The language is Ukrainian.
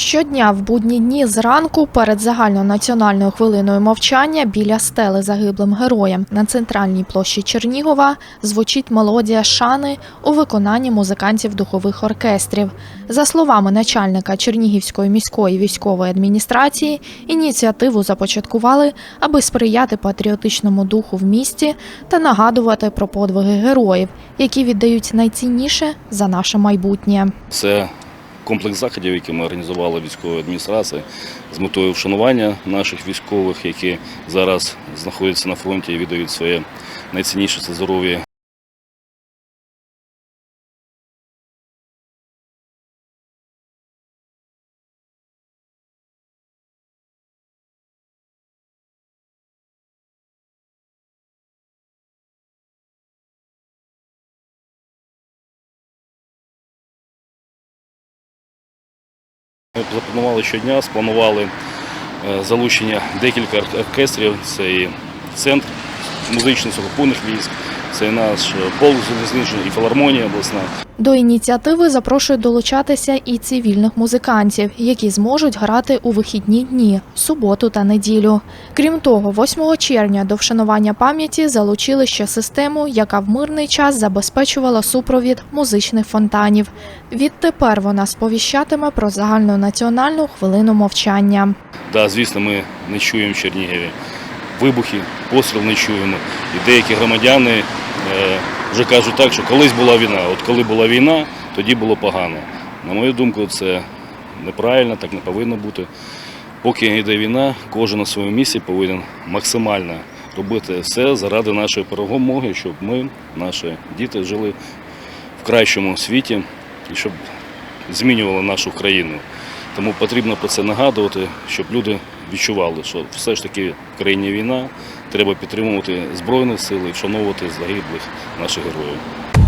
Щодня в будні дні зранку перед загальнонаціональною хвилиною мовчання біля стели загиблим героям на центральній площі Чернігова звучить мелодія шани у виконанні музикантів духових оркестрів. За словами начальника Чернігівської міської військової адміністрації, ініціативу започаткували, аби сприяти патріотичному духу в місті та нагадувати про подвиги героїв, які віддають найцінніше за наше майбутнє. Це комплекс заходів, які ми організували військової адміністрації з метою вшанування наших військових, які зараз знаходяться на фронті і віддають своє найцінніше це здоров'я. Ми запланували щодня, спланували е, залучення декілька оркестрів. Це і центр музичних сухопутних військ, це і наш е, полк залізничний, і філармонія обласна. До ініціативи запрошують долучатися і цивільних музикантів, які зможуть грати у вихідні дні, суботу та неділю. Крім того, 8 червня до вшанування пам'яті залучили ще систему, яка в мирний час забезпечувала супровід музичних фонтанів. Відтепер вона сповіщатиме про загальнонаціональну хвилину мовчання. Да, звісно, ми не чуємо в Чернігові вибухи, постріл не чуємо. І деякі громадяни вже кажуть так, що колись була війна. От коли була війна, тоді було погано. На мою думку, це неправильно, так не повинно бути. Поки йде війна, кожен на своєму місці повинен максимально робити все заради нашої перемоги, щоб ми, наші діти, жили в кращому світі і щоб змінювали нашу країну. Тому потрібно про це нагадувати, щоб люди відчували, що все ж таки в країні війна, треба підтримувати Збройні сили і вшановувати загиблих наших героїв.